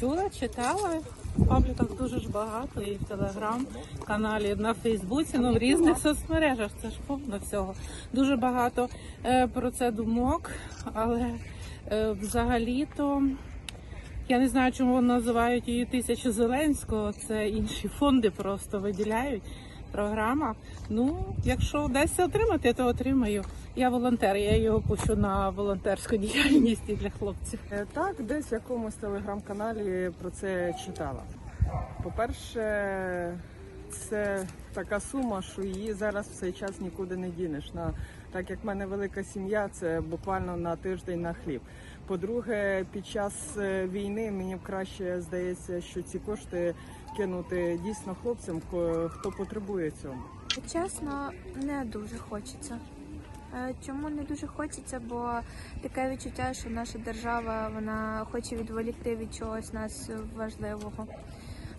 Чула, читала. В пабліках дуже ж багато, і в телеграм-каналі, на Фейсбуці, ну в різних соцмережах. Це ж повно всього. Дуже багато е, про це думок, але е, взагалі-то я не знаю, чому називають її тисячу Зеленського. Це інші фонди просто виділяють. Програма. Ну, якщо вдасться отримати, то отримаю. Я волонтер, я його пущу на волонтерську діяльність для хлопців. Е, Так, десь в якомусь телеграм-каналі про це читала. По-перше, це така сума, що її зараз в цей час нікуди не дінеш. На так як в мене велика сім'я, це буквально на тиждень на хліб. По-друге, під час е, війни мені краще здається, що ці кошти кинути дійсно хлопцям, хто потребує цього. Чесно, не дуже хочеться. Е, Чому не дуже хочеться? Бо таке відчуття, що наша держава вона хоче відволікти від чогось нас важливого.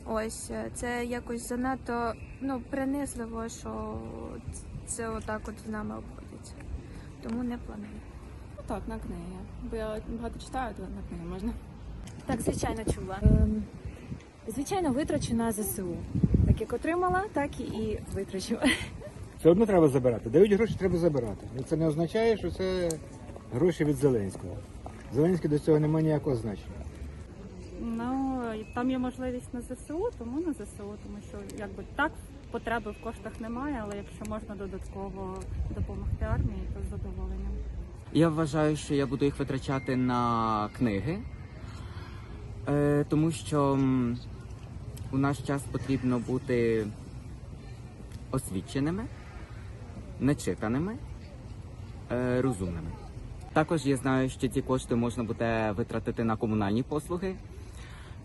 Ось е, це якось занадто ну принизливо, що це отак от з нами обходиться. Тому не планую. Ну так, на книги. Бо я багато читаю, то на книги можна. Так, звичайно, чула. Ем, звичайно, витрачу на ЗСУ. Так як отримала, так і витрачу. Все одно треба забирати. Дають гроші, треба забирати. І це не означає, що це гроші від Зеленського. Зеленський до цього не має ніякого значення. Ну там є можливість на ЗСУ, тому на ЗСУ, тому що якби так потреби в коштах немає, але якщо можна додатково допомогти армії, то з задоволенням. Я вважаю, що я буду їх витрачати на книги, е, тому що у наш час потрібно бути освіченими, начитаними, е, розумними. Також я знаю, що ці кошти можна буде витратити на комунальні послуги,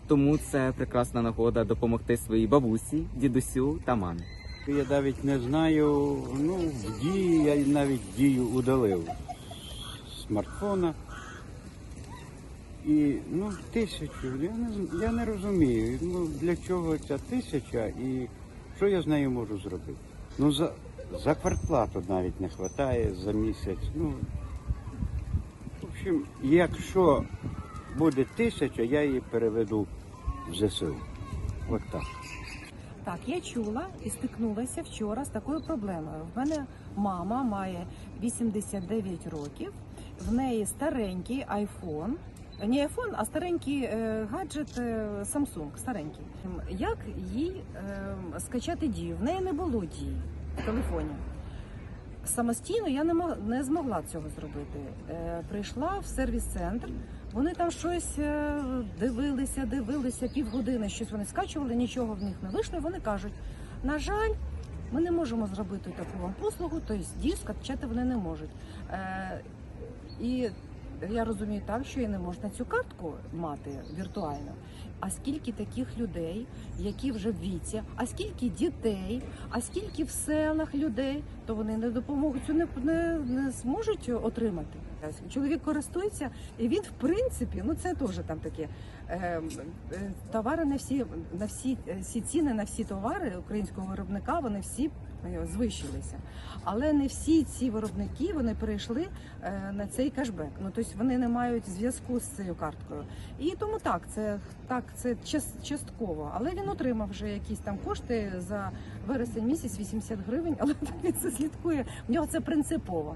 тому це прекрасна нагода допомогти своїй бабусі, дідусю та мамі. Я навіть не знаю, ну, в дії я навіть дію удалив смартфона. І ну, тисячу, я не, я не розумію, ну, для чого ця тисяча і що я з нею можу зробити. Ну, за, за квартплату навіть не вистачає за місяць. Ну, в общем, якщо буде тисяча, я її переведу в ЗСУ. От так. Так, я чула і стикнулася вчора з такою проблемою. В мене мама має 89 років, в неї старенький айфон. Не айфон, а старенький е, гаджет е, Samsung, старенький. Як їй е, скачати дію? В неї не було дії в телефоні. Самостійно я не не змогла цього зробити. Е, прийшла в сервіс-центр, вони там щось е, дивилися, дивилися півгодини, щось вони скачували, нічого в них не вийшло. Вони кажуть: на жаль, ми не можемо зробити таку вам послугу, тобто дію скачати вони не можуть. Е, і я розумію так, що і не можна цю картку мати віртуально. А скільки таких людей, які вже в віці, а скільки дітей, а скільки в селах людей, то вони не допомогу цю не, не, не зможуть отримати. Чоловік користується, і він, в принципі, ну це теж там таке. Е, е, товари на всі на всі, е, всі ціни на всі товари українського виробника, вони всі е, звищилися. Але не всі ці виробники вони перейшли е, на цей кешбек. Ну тобто вони не мають зв'язку з цією карткою. І тому так, це так, це частково. Але він отримав вже якісь там кошти за вересень місяць 80 гривень, але він це слідкує. В нього це принципово.